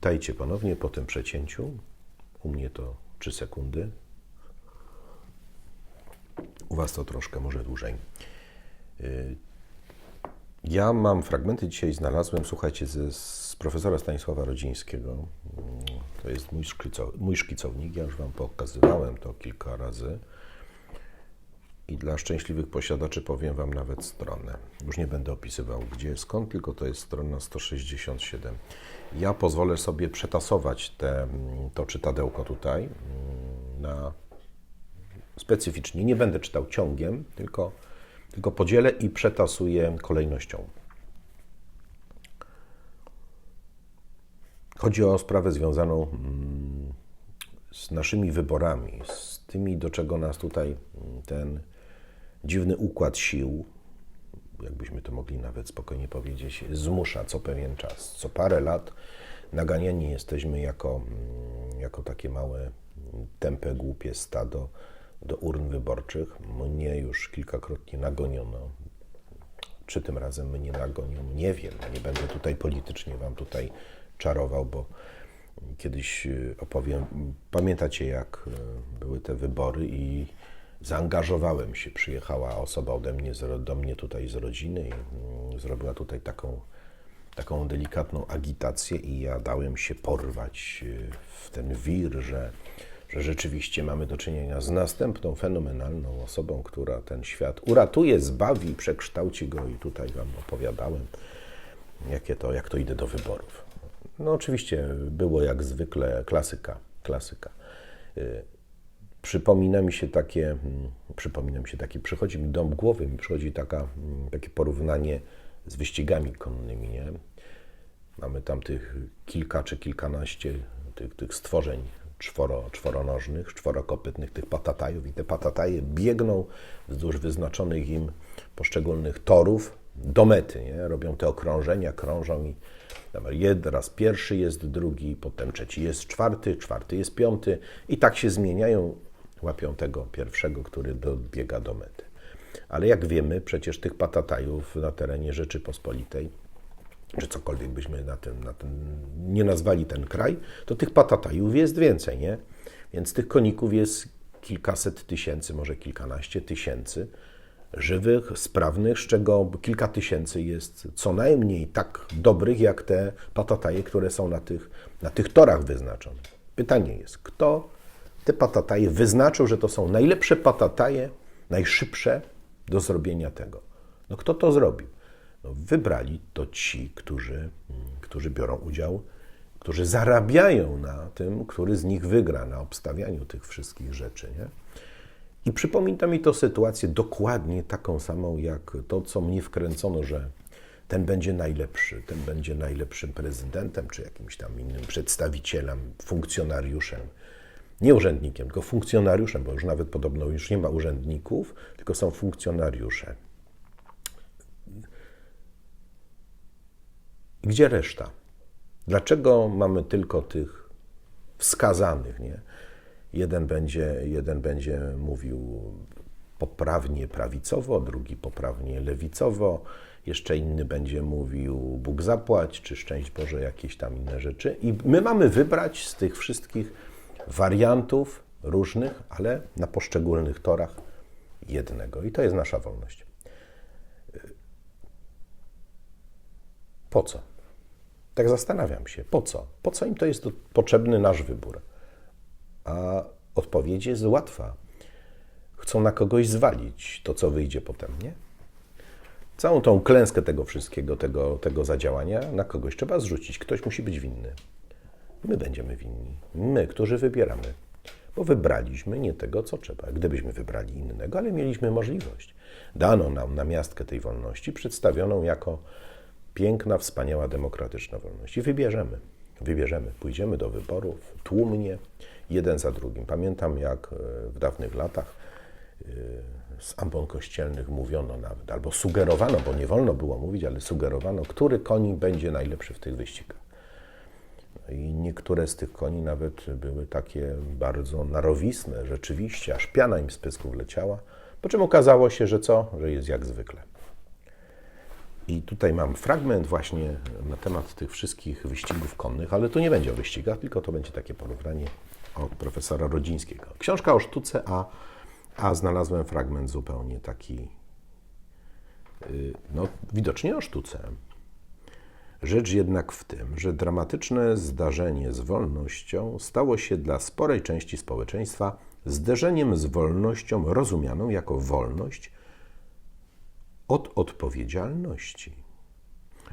Witajcie ponownie po tym przecięciu. U mnie to 3 sekundy. U Was to troszkę może dłużej. Y, Ja mam fragmenty dzisiaj znalazłem, słuchajcie, z, z profesora Stanisława Rodzińskiego. Mm, To jest mój, szkico, mój szkicownik. Ja już Wam pokazywałem to kilka razy. I dla szczęśliwych posiadaczy powiem Wam nawet stronę. Już nie będę opisywał gdzie, skąd, tylko to jest strona 167. Ja pozwolę sobie przetasować te, to czytadełko tutaj mm, na specyficznie. Nie będę czytał ciągiem, tylko, tylko podzielę i przetasuję kolejnością. Chodzi o sprawę związaną mm, z naszymi wyborami, z tymi, do czego nas tutaj mm, ten dziwny układ sił, jakbyśmy to mogli nawet spokojnie powiedzieć, zmusza co pewien czas. Co parę lat naganiani jesteśmy jako, mm, jako takie małe, mm, tępe, głupie stado do urn wyborczych. Mnie już kilkakrotnie nagoniono. Czy tym razem mnie nagonią? Nie wiem. Nie będę tutaj politycznie Wam tutaj czarował, bo kiedyś y, opowiem. Pamiętacie, jak y, były te wybory i zaangażowałem się. Przyjechała osoba ode mnie, do mnie tutaj z rodziny i mm, zrobiła tutaj taką, taką delikatną agitację i ja dałem się porwać y, w ten wir, że, że rzeczywiście mamy do czynienia z następną fenomenalną osobą, która ten świat uratuje, zbawi, przekształci go i tutaj Wam opowiadałem, jakie to, jak to idę do wyborów. No oczywiście było jak zwykle klasyka, klasyka. Przypomina mi się takie, mm, przypomina mi się takie, przychodzi mi do głowy, mi przychodzi taka, mm, takie porównanie z wyścigami konnymi, nie? Mamy tam tych kilka czy kilkanaście tych, tych stworzeń czworo, czworonożnych, czworokopytnych, tych patatajów i te patataje biegną wzdłuż wyznaczonych im poszczególnych torów do mety, nie? Robią te okrążenia, krążą i Dobra, jed- raz pierwszy jest drugi, potem trzeci jest czwarty, czwarty jest piąty i tak się zmieniają, łapią tego pierwszego, który dobiega do mety. Ale jak wiemy, przecież tych patatajów na terenie Rzeczypospolitej, czy cokolwiek byśmy na tym, na tym nie nazwali ten kraj, to tych patatajów jest więcej, nie? Więc tych koników jest kilkaset tysięcy, może kilkanaście tysięcy żywych, sprawnych, z czego kilka tysięcy jest co najmniej tak dobrych, jak te patataje, które są na tych, na tych torach wyznaczone. Pytanie jest, kto te patataje wyznaczył, że to są najlepsze patataje, najszybsze do zrobienia tego? No kto to zrobił? No, wybrali to ci, którzy, mm, którzy biorą udział, którzy zarabiają na tym, który z nich wygra, na obstawianiu tych wszystkich rzeczy. Nie? I przypomina mi to sytuację dokładnie taką samą, jak to, co mnie wkręcono, że ten będzie najlepszy, ten będzie najlepszym prezydentem, czy jakimś tam innym przedstawicielem, funkcjonariuszem. Nie urzędnikiem, tylko funkcjonariuszem, bo już nawet podobno już nie ma urzędników, tylko są funkcjonariusze. Gdzie reszta? Dlaczego mamy tylko tych wskazanych, nie? Jeden będzie, jeden będzie mówił poprawnie prawicowo, drugi poprawnie lewicowo, jeszcze inny będzie mówił Bóg zapłać, czy szczęść Boże, jakieś tam inne rzeczy. I my mamy wybrać z tych wszystkich wariantów różnych, ale na poszczególnych torach jednego. I to jest nasza wolność. Po co? Tak zastanawiam się, po co? Po co im to jest potrzebny nasz wybór? A odpowiedź jest łatwa. Chcą na kogoś zwalić to, co wyjdzie potem, nie? Całą tą klęskę tego wszystkiego, tego, tego zadziałania na kogoś trzeba zrzucić. Ktoś musi być winny. My będziemy winni. My, którzy wybieramy. Bo wybraliśmy nie tego, co trzeba. Gdybyśmy wybrali innego, ale mieliśmy możliwość. Dano nam na miastkę tej wolności, przedstawioną jako piękna, wspaniała, demokratyczna wolność. I wybierzemy. Wybierzemy. Pójdziemy do wyborów tłumnie, jeden za drugim. Pamiętam, jak e, w dawnych latach e, z ambon kościelnych mówiono nawet, albo sugerowano, bo nie wolno było mówić, ale sugerowano, który koń będzie najlepszy w tych wyścigach. No I niektóre z tych koni nawet były takie bardzo narowisne, rzeczywiście, aż piana im z pysków leciała, po czym okazało się, że co? Że jest jak zwykle. I tutaj mam fragment właśnie na temat tych wszystkich wyścigów konnych, ale to nie będzie o wyścigach, tylko to będzie takie porównanie od profesora Rodzińskiego. Książka o sztuce, a, a znalazłem fragment zupełnie taki, y, no widocznie o sztuce. Rzecz jednak w tym, że dramatyczne zdarzenie z wolnością stało się dla sporej części społeczeństwa zderzeniem z wolnością rozumianą jako wolność od odpowiedzialności,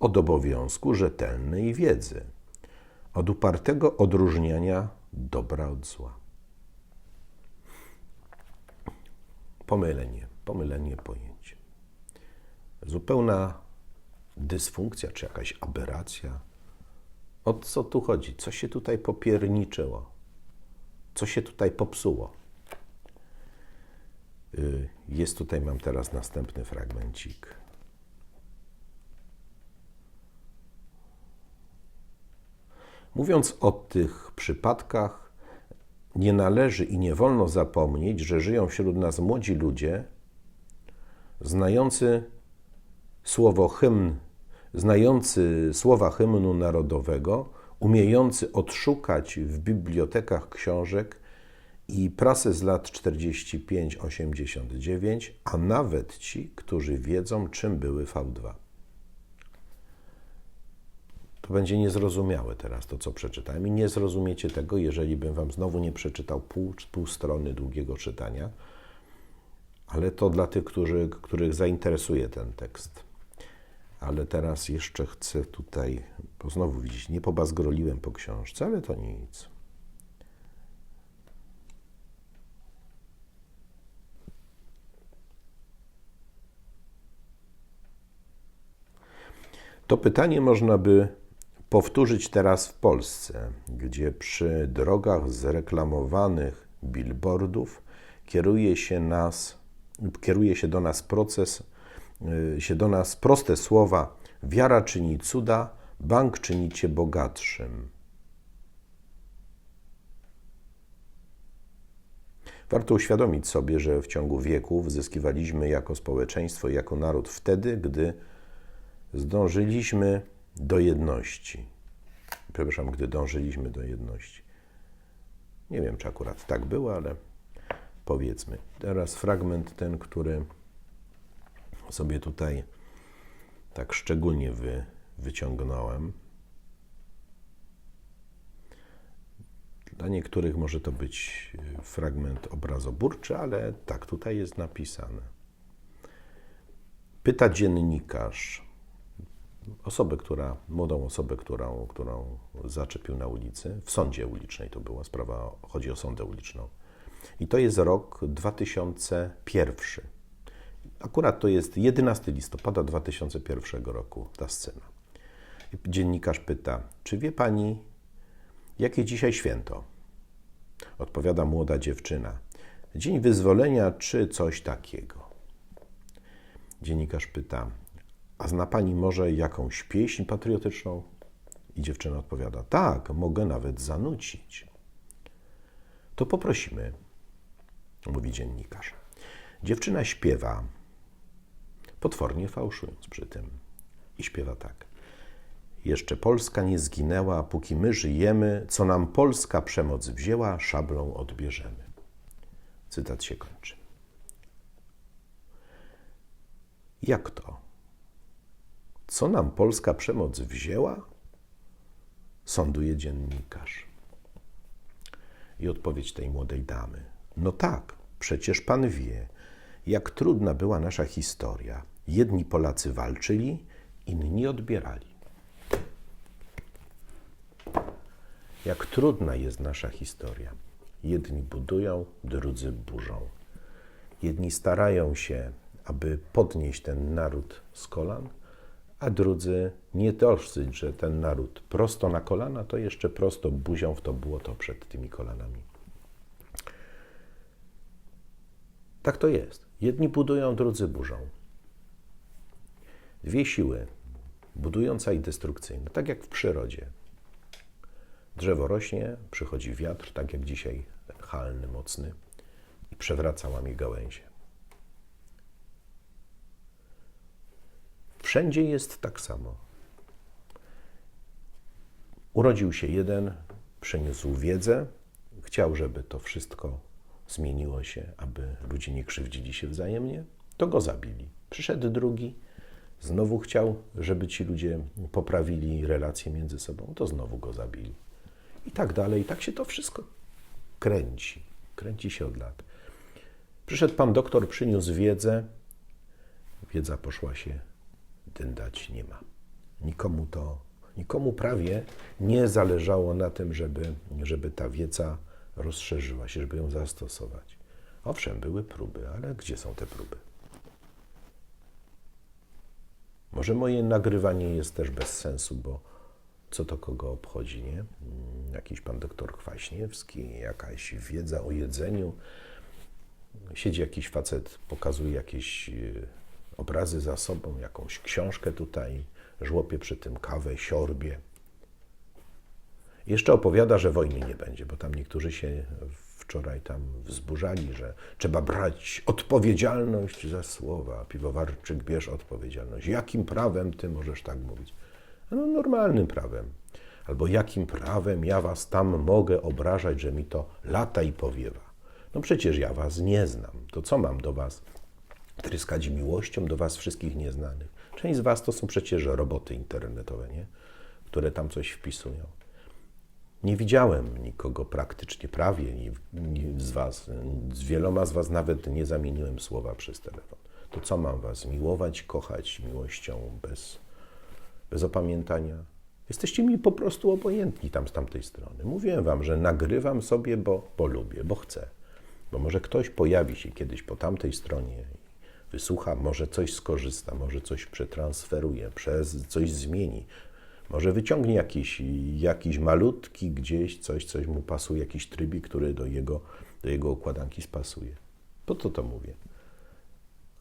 od obowiązku rzetelnej wiedzy, od upartego odróżniania dobra od zła. Pomylenie, pomylenie pojęć. Zupełna dysfunkcja czy jakaś aberracja. O co tu chodzi? Co się tutaj popierniczyło? Co się tutaj popsuło? Y, jest tutaj, mam teraz następny fragmencik. Mówiąc o tych przypadkach, nie należy i nie wolno zapomnieć, że żyją wśród nas młodzi ludzie, znający słowo hymn, znający słowa hymnu narodowego, umiejący odszukać w bibliotekach książek i prasę z lat 45-89, a nawet ci, którzy wiedzą, czym były V2. To będzie niezrozumiałe teraz to, co przeczytałem, i nie zrozumiecie tego, jeżeli bym wam znowu nie przeczytał pół, pół strony długiego czytania, ale to dla tych, którzy, których zainteresuje ten tekst. Ale teraz jeszcze chcę tutaj, bo znowu widzieć, nie pobazgroliłem po książce, ale to nic. To pytanie można by powtórzyć teraz w Polsce, gdzie przy drogach zreklamowanych billboardów kieruje się, nas, kieruje się do nas proces, się do nas proste słowa wiara czyni cuda, bank czyni cię bogatszym. Warto uświadomić sobie, że w ciągu wieków zyskiwaliśmy jako społeczeństwo jako naród wtedy, gdy zdążyliśmy do jedności. Przepraszam, gdy dążyliśmy do jedności. Nie wiem, czy akurat tak było, ale powiedzmy. Teraz fragment ten, który sobie tutaj tak szczególnie wy, wyciągnąłem. Dla niektórych może to być fragment obrazoburczy, ale tak tutaj jest napisane. Pyta dziennikarz, osobę, która, młodą osobę, którą, którą zaczepił na ulicy, w sądzie ulicznej to była sprawa, chodzi o sądę uliczną. I to jest rok 2001. Akurat to jest 11 listopada 2001 roku ta scena. Dziennikarz pyta, czy wie pani, jakie dzisiaj święto? Odpowiada młoda dziewczyna. Dzień wyzwolenia czy coś takiego? Dziennikarz pyta, a zna pani może jakąś pieśń patriotyczną? I dziewczyna odpowiada: Tak, mogę nawet zanucić. To poprosimy, mówi dziennikarz. Dziewczyna śpiewa, potwornie fałszując przy tym. I śpiewa tak. Jeszcze Polska nie zginęła, póki my żyjemy, co nam Polska przemoc wzięła, szablą odbierzemy. Cytat się kończy. Jak to? Co nam polska przemoc wzięła? Sąduje dziennikarz. I odpowiedź tej młodej damy. No tak, przecież pan wie, jak trudna była nasza historia. Jedni Polacy walczyli, inni odbierali. Jak trudna jest nasza historia. Jedni budują, drudzy burzą. Jedni starają się, aby podnieść ten naród z kolan, a drudzy nie dosyć, że ten naród prosto na kolana, to jeszcze prosto buzią w to błoto przed tymi kolanami. Tak to jest. Jedni budują, drudzy burzą. Dwie siły, budująca i destrukcyjna, tak jak w przyrodzie. Drzewo rośnie, przychodzi wiatr, tak jak dzisiaj, ten halny, mocny, i przewraca łamie gałęzie. Wszędzie jest tak samo. Urodził się jeden, przyniósł wiedzę, chciał, żeby to wszystko zmieniło się, aby ludzie nie krzywdzili się wzajemnie, to go zabili. Przyszedł drugi, znowu chciał, żeby ci ludzie poprawili relacje między sobą, to znowu go zabili. I tak dalej, i tak się to wszystko kręci. Kręci się od lat. Przyszedł pan doktor, przyniósł wiedzę, wiedza poszła się dyndać, nie ma. Nikomu to, nikomu prawie nie zależało na tym, żeby, żeby ta wiedza rozszerzyła się, żeby ją zastosować. Owszem, były próby, ale gdzie są te próby? Może moje nagrywanie jest też bez sensu, bo co to kogo obchodzi, nie? Mm, jakiś pan doktor Kwaśniewski, jakaś wiedza o jedzeniu. Siedzi jakiś facet, pokazuje jakieś y, obrazy za sobą, jakąś książkę tutaj, żłopie przy tym kawę, siorbie. Jeszcze opowiada, że wojny nie będzie, bo tam niektórzy się wczoraj tam wzburzali, że trzeba brać odpowiedzialność za słowa. Piwowarczyk, bierz odpowiedzialność. Jakim prawem ty możesz tak mówić? No normalnym prawem. Albo jakim prawem ja was tam mogę obrażać, że mi to lata i powiewa? No przecież ja was nie znam. To co mam do was tryskać miłością do was wszystkich nieznanych? Część z was to są przecież roboty internetowe, nie? które tam coś wpisują. Nie widziałem nikogo praktycznie, prawie ni, ni z Was, z wieloma z Was nawet nie zamieniłem słowa przez telefon. To co mam Was miłować, kochać miłością bez, bez opamiętania? Jesteście mi po prostu obojętni tam z tamtej strony. Mówiłem Wam, że nagrywam sobie, bo, bo lubię, bo chcę. Bo może ktoś pojawi się kiedyś po tamtej stronie wysłucha, może coś skorzysta, może coś przetransferuje, przez coś zmieni, może wyciągnie jakiś, jakiś malutki gdzieś coś, coś mu pasuje, jakiś trybik, który do jego, do jego układanki spasuje. Po co to mówię?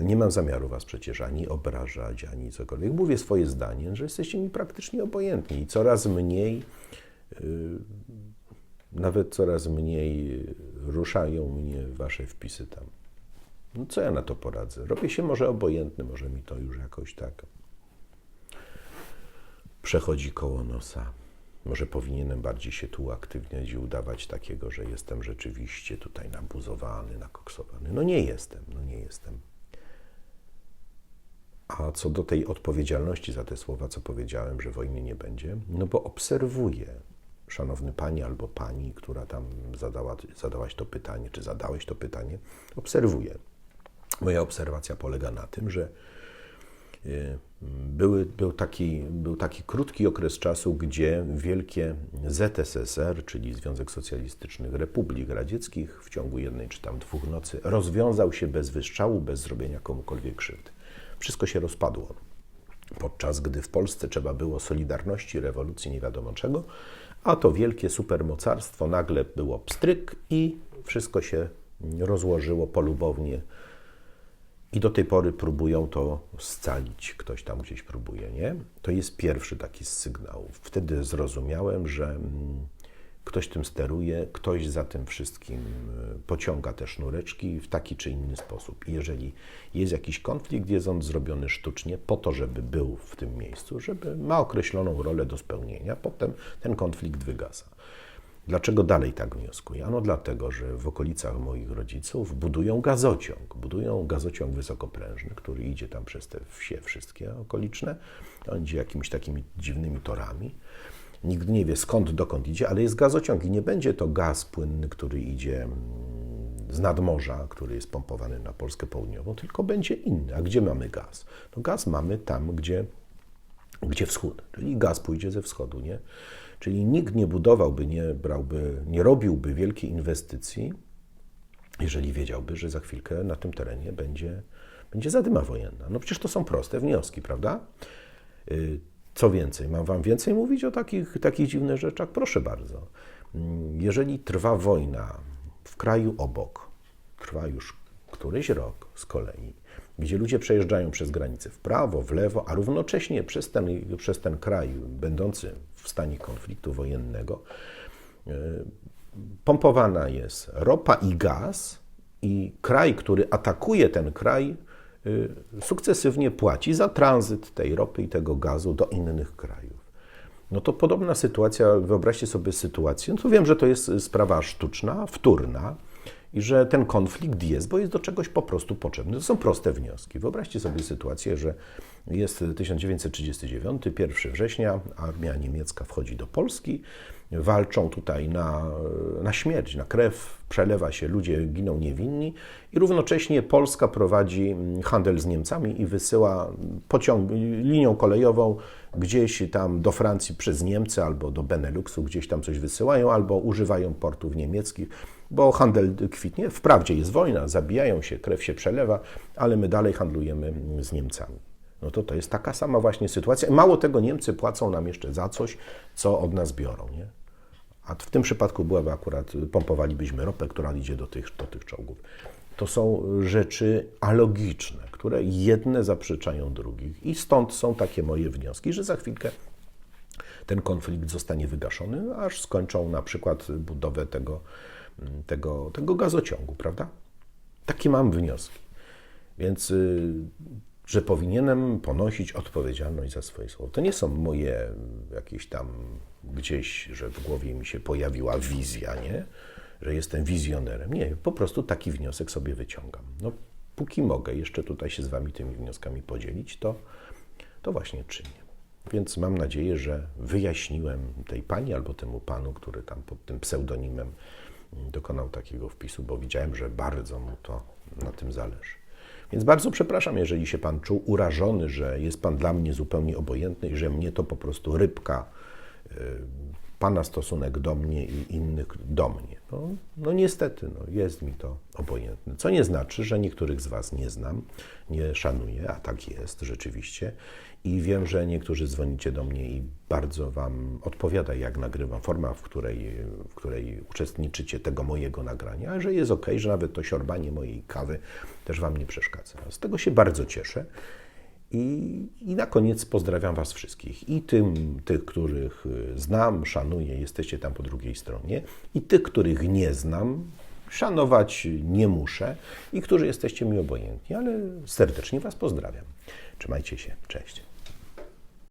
Nie mam zamiaru was przecież ani obrażać, ani cokolwiek. Mówię swoje zdanie, że jesteście mi praktycznie obojętni i coraz mniej, yy, nawet coraz mniej ruszają mnie wasze wpisy tam. No co ja na to poradzę? Robię się może obojętny, może mi to już jakoś tak przechodzi koło nosa. Może powinienem bardziej się tu uaktywniać i udawać takiego, że jestem rzeczywiście tutaj nabuzowany, nakoksowany. No nie jestem, no nie jestem. A co do tej odpowiedzialności za te słowa, co powiedziałem, że wojny nie będzie, no bo obserwuję, szanowny pani albo pani, która tam zadała, zadałaś to pytanie, czy zadałeś to pytanie, obserwuję. Moja obserwacja polega na tym, że były, był, taki, był taki krótki okres czasu, gdzie wielkie ZSSR, czyli Związek Socjalistycznych Republik Radzieckich, w ciągu jednej czy tam dwóch nocy rozwiązał się bez wyszczału, bez zrobienia komukolwiek krzywdy. Wszystko się rozpadło. Podczas gdy w Polsce trzeba było solidarności, rewolucji, nie wiadomo czego, a to wielkie supermocarstwo nagle było pstryk i wszystko się rozłożyło polubownie i do tej pory próbują to scalić. Ktoś tam gdzieś próbuje, nie? To jest pierwszy taki sygnał. Wtedy zrozumiałem, że mm, ktoś tym steruje, ktoś za tym wszystkim y, pociąga te sznureczki w taki czy inny sposób. I jeżeli jest jakiś konflikt, jest on zrobiony sztucznie po to, żeby był w tym miejscu, żeby ma określoną rolę do spełnienia, potem ten konflikt wygasa. Dlaczego dalej tak wnioskuję? Ano dlatego, że w okolicach moich rodziców budują gazociąg. Budują gazociąg wysokoprężny, który idzie tam przez te wsie wszystkie okoliczne. On idzie jakimiś takimi dziwnymi torami. Nikt nie wie skąd, dokąd idzie, ale jest gazociąg i nie będzie to gaz płynny, który idzie mm, z nadmorza, który jest pompowany na Polskę Południową, tylko będzie inny. A gdzie mamy gaz? No gaz mamy tam, gdzie, gdzie wschód, czyli gaz pójdzie ze wschodu, nie? Czyli nikt nie budowałby, nie brałby, nie robiłby wielkiej inwestycji, jeżeli wiedziałby, że za chwilkę na tym terenie będzie, będzie zadyma wojenna. No przecież to są proste wnioski, prawda? Y, co więcej, mam Wam więcej mówić o takich, takich dziwnych rzeczach? Proszę bardzo. Mm, jeżeli trwa wojna w kraju obok, trwa już któryś rok z kolei, gdzie ludzie przejeżdżają przez granicę w prawo, w lewo, a równocześnie przez ten, przez ten kraj będący w stanie konfliktu wojennego e, pompowana jest ropa i gaz, i kraj, który atakuje ten kraj, y, sukcesywnie płaci za tranzyt tej ropy i tego gazu do innych krajów. No to podobna sytuacja, wyobraźcie sobie sytuację, no to wiem, że to jest sprawa sztuczna, wtórna i że ten konflikt jest, bo jest do czegoś po prostu potrzebny. To są proste wnioski. Wyobraźcie sobie sytuację, że jest 1939, 1 września, armia niemiecka wchodzi do Polski, walczą tutaj na, na śmierć, na krew, przelewa się, ludzie giną niewinni i równocześnie Polska prowadzi handel z Niemcami i wysyła pociąg, linią kolejową gdzieś tam do Francji przez Niemcy albo do Beneluxu, gdzieś tam coś wysyłają, albo używają portów niemieckich, bo handel kwitnie. Wprawdzie jest wojna, zabijają się, krew się przelewa, ale my dalej handlujemy z Niemcami. No to to jest taka sama właśnie sytuacja. Mało tego, Niemcy płacą nam jeszcze za coś, co od nas biorą. Nie? A w tym przypadku byłaby akurat, pompowalibyśmy ropę, która idzie do tych, do tych czołgów. To są rzeczy alogiczne, które jedne zaprzeczają drugich. I stąd są takie moje wnioski, że za chwilkę ten konflikt zostanie wygaszony, aż skończą na przykład budowę tego, tego, tego gazociągu, prawda? Takie mam wnioski. Więc, y, że powinienem ponosić odpowiedzialność za swoje słowo. To nie są moje jakieś tam gdzieś, że w głowie mi się pojawiła wizja, nie? Że jestem wizjonerem. Nie, po prostu taki wniosek sobie wyciągam. No, póki mogę jeszcze tutaj się z Wami tymi wnioskami podzielić, to, to właśnie czynię. Więc mam nadzieję, że wyjaśniłem tej pani albo temu panu, który tam pod tym pseudonimem dokonał takiego wpisu, bo widziałem, że bardzo mu to na tym zależy. Więc bardzo przepraszam, jeżeli się pan czuł urażony, że jest pan dla mnie zupełnie obojętny i że mnie to po prostu rybka Pana stosunek do mnie i innych do mnie. No, no niestety, no, jest mi to obojętne. Co nie znaczy, że niektórych z Was nie znam, nie szanuję, a tak jest rzeczywiście. I wiem, że niektórzy dzwonicie do mnie i bardzo Wam odpowiada, jak nagrywam, forma, w której, w której uczestniczycie tego mojego nagrania, że jest ok, że nawet to siorbanie mojej kawy też Wam nie przeszkadza. Z tego się bardzo cieszę. I, I na koniec pozdrawiam Was wszystkich. I tym, tych, których y, znam, szanuję, jesteście tam po drugiej stronie, i tych, których nie znam, szanować nie muszę, i którzy jesteście mi obojętni, ale serdecznie Was pozdrawiam. Trzymajcie się. Cześć.